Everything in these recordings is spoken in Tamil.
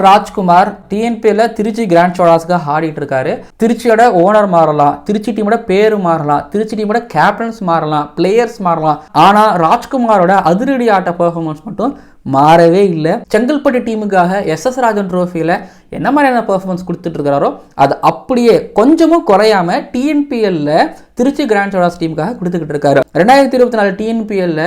ஆர் ராஜ்குமார் டிஎன்பியில் திருச்சி கிராண்ட் சோடாஸ்க்காக ஆடிட்டு இருக்காரு திருச்சியோட ஓனர் மாறலாம் திருச்சி டீமோட பேரு மாறலாம் திருச்சி டீமோட கேப்டன்ஸ் மாறலாம் பிளேயர்ஸ் மாறலாம். ஆனால் ராஜ்குமாரோட அதிரடி ஆட்ட பெர்ஃபார்மன்ஸ் மட்டும் மாறவே இல்லை. செங்கல்பட்டு டீமுக்காக எஸ் எஸ் ராஜன் ட்ரோஃபியில் என்ன மாதிரியான பர்ஃபார்மன்ஸ் கொடுத்துட்டு இருக்கிறாரோ அது அப்படியே கொஞ்சமும் குறையாம டிஎன்பிஎல்ல திருச்சி கிராண்ட் சோடாஸ் டீமுக்காக கொடுத்துக்கிட்டு இருக்காரு. ரெண்டாயிரத்தி இருபத்தி நாலு டிஎன்பிஎல்ல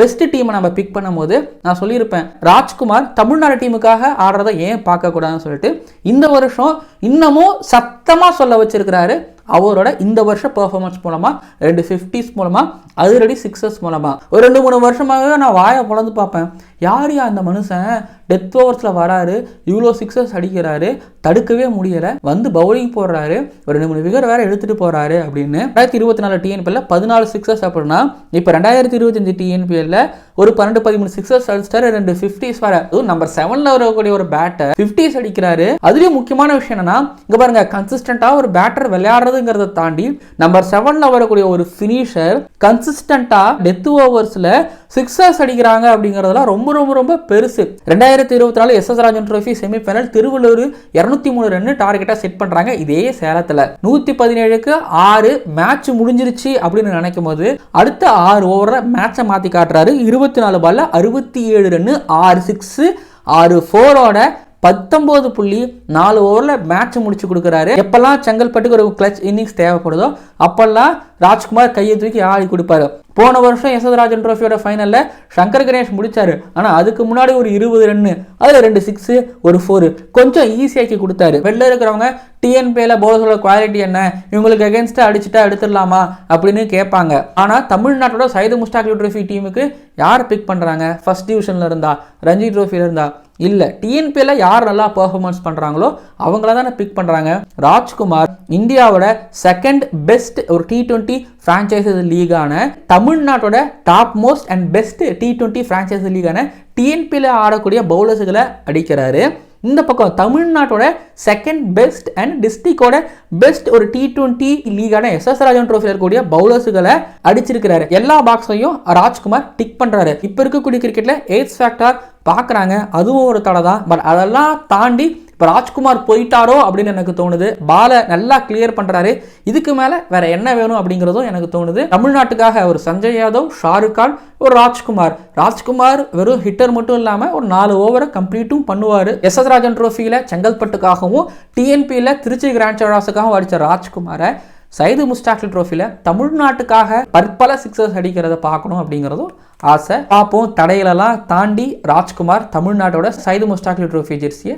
பெஸ்ட் டீமை நம்ம பிக் பண்ணும்போது நான் சொல்லியிருப்பேன் ராஜ்குமார் தமிழ்நாடு டீமுக்காக ஆடுறதை ஏன் பார்க்கக்கூடாதுன்னு சொல்லிட்டு இந்த வருஷம் இன்னமும் சத்தமாக சொல்ல வச்சிருக்கிறாரு. அவரோட இந்த வருஷ பெர்ஃபார்மன்ஸ் மூலமா ரெண்டு ஃபிஃப்டிஸ் மூலமா அதிரடி சிக்ஸஸ் மூலமா. ஒரு ரெண்டு மூணு வருஷமாகவே நான் வாயை பொழந்து பார்ப்பேன். யார் யா அந்த மனுஷன்? டெத் ஓவர்ஸில் வராரு இவ்வளோ சிக்ஸஸ் அடிக்கிறாரு தடுக்கவே முடியலை வந்து பவுலிங் போடுறாரு ஒரு ரெண்டு மூணு விகர் வேறு எடுத்துகிட்டு போகிறாரு அப்படின்னு ரெண்டாயிரத்தி இருபத்தி நாலு டிஎன்பிஎல்ல பதினாலு சிக்ஸஸ் அப்படின்னா இப்போ ரெண்டாயிரத்தி இருபத்தஞ்சு டிஎன்பிஎல்ல ஒரு பன்னெண்டு பதிமூணு சிக்ஸஸ் அடிச்சிட்டாரு ரெண்டு ஃபிஃப்டிஸ் வேறு. அதுவும் நம்பர் செவனில் வரக்கூடிய ஒரு பேட்டர் ஃபிஃப்டிஸ் அடிக்கிறாரு. அதுலேயும் முக்கியமான விஷயம் என்னன்னா இங்கே பாருங்க கன்சிஸ்டண்ட்டாக ஒரு பேட்டர் விளையாடுறதுங்கிறத தாண்டி நம்பர் செவனில் வரக்கூடிய ஒரு ஃபினிஷர் கன்சிஸ்டண்ட்டாக டெத் ஓவர்ஸில் சிக்ஸர்ஸ் அடிக்கிறாங்க அப்படிங்கிறதெல்லாம் ரொம்ப ரொம்ப ரொம்ப பெருசு. ரெண்டாயிரத்தி இருபத்தி நாலு S S Rajan trophy semifinal Tiruvallur இரநூத்தி மூணு ரன் டார்கெட்டா செட் பண்றாங்க இதே சேலத்துல. நூத்தி பதினேழுக்கு ஆறு மேட்ச் முடிஞ்சிருச்சு அப்படின்னு நினைக்கும் போது அடுத்த ஆறு ஓவர்ல மேட்சை மாத்தி காட்டுறாரு. இருபத்தி நாலு பால்ல அறுபத்தி ஏழு ரன் ஆறு சிக்ஸ் ஆறு ஃபோரோட பத்தொம்போது புள்ளி நாலு ஓவரில் மேட்ச் முடிச்சு கொடுக்குறாரு. எப்பெல்லாம் செங்கல்பட்டுக்கு ஒரு கிளச் இன்னிங்ஸ் தேவைப்படுதோ அப்பெல்லாம் ராஜ்குமார் கையை தூக்கி ஆடி கொடுப்பாரு. போன வருஷம் யசோதராஜன் ட்ரோஃபியோட ஃபைனலில் சங்கர் கணேஷ் முடித்தார் ஆனால் அதுக்கு முன்னாடி ஒரு இருபது ரன்னு அதில் ரெண்டு சிக்ஸு ஒரு ஃபோரு கொஞ்சம் ஈஸியாக்கி கொடுத்தாரு. வெளில இருக்கிறவங்க டிஎன்பியில் பவுலர்ஸோட குவாலிட்டி என்ன? இவங்களுக்கு அகேன்ஸ்டாக அடிச்சுட்டா எடுத்துடலாமா? அப்படின்னு கேட்பாங்க. ஆனால் தமிழ்நாட்டோட சைது முஸ்டாக்லி ட்ரோஃபி டீமுக்கு யார் பிக் பண்ணுறாங்க ஃபர்ஸ்ட் டிவிஷனில் இருந்தா ரஞ்சி ட்ரோஃபியில் இருந்தா இல்லை டிஎன்பியில் யார் நல்லா பர்ஃபார்மன்ஸ் பண்ணுறாங்களோ அவங்கள தானே பிக் பண்ணுறாங்க ராஜ்குமார் இந்தியாவோட செகண்ட் பெஸ்ட் ஒரு டி ட்வெண்ட்டி ஃப்ரான்ச்சைசஸ் லீகான தமிழ்நாட்டோட top most and best T twenty franchises லீகான டிஎன்பியில் ஆடக்கூடிய பவுலர்ஸுகளை அடிக்கிறாரு. இந்த பக்கம் தமிழ்நாட்டோட செகண்ட் பெஸ்ட் அண்ட் டிஸ்ட்ரிக்டோட பெஸ்ட் ஒரு டி டுவெண்ட்டி லீகான எஸ் எஸ் ராஜன் ட்ரோஃபியில் இருக்கக்கூடிய பவுலர்ஸுகளை அடிச்சிருக்கிறாரு. எல்லா பாக்ஸையும் ராஜ்குமார் டிக் பண்ணுறாரு இப்போ இருக்கக்கூடிய கிரிக்கெட்டில் எய்ட்ஸ் ஃபேக்டர் பார்க்குறாங்க அதுவும் ஒரு தடை தான். பட் அதெல்லாம் தாண்டி இப்போ ராஜ்குமார் போயிட்டாரோ அப்படின்னு எனக்கு தோணுது. பாலை நல்லா கிளியர் பண்ணுறாரு இதுக்கு மேலே வேற என்ன வேணும் அப்படிங்கிறதும் எனக்கு தோணுது. தமிழ்நாட்டுக்காக ஒரு சஞ்சய் யாதவ் ஷாருக் கான் ஒரு ராஜ்குமார். ராஜ்குமார் வெறும் ஹிட்டர் மட்டும் இல்லாமல் ஒரு நாலு ஓவரை கம்ப்ளீட்டும் பண்ணுவார். எஸ் எஸ் ராஜன் ட்ரோஃபியில் செங்கல்பட்டுக்காகவும் டிஎன்பியில் திருச்சி கிராண்ட் சாடாஸுக்காகவும் அடித்த ராஜ்குமாரை சைது முஸ்டாக்ல் ட்ரோஃபியில் தமிழ்நாட்டுக்காக பற்பல சிக்ஸர்ஸ் அடிக்கிறத பார்க்கணும் அப்படிங்கிறதும் ஆசை. பார்ப்போம். தடைகளெல்லாம் தாண்டி ராஜ்குமார் தமிழ்நாட்டோட சைது முஸ்டாக்ல் ட்ரோஃபி ஜெர்சியை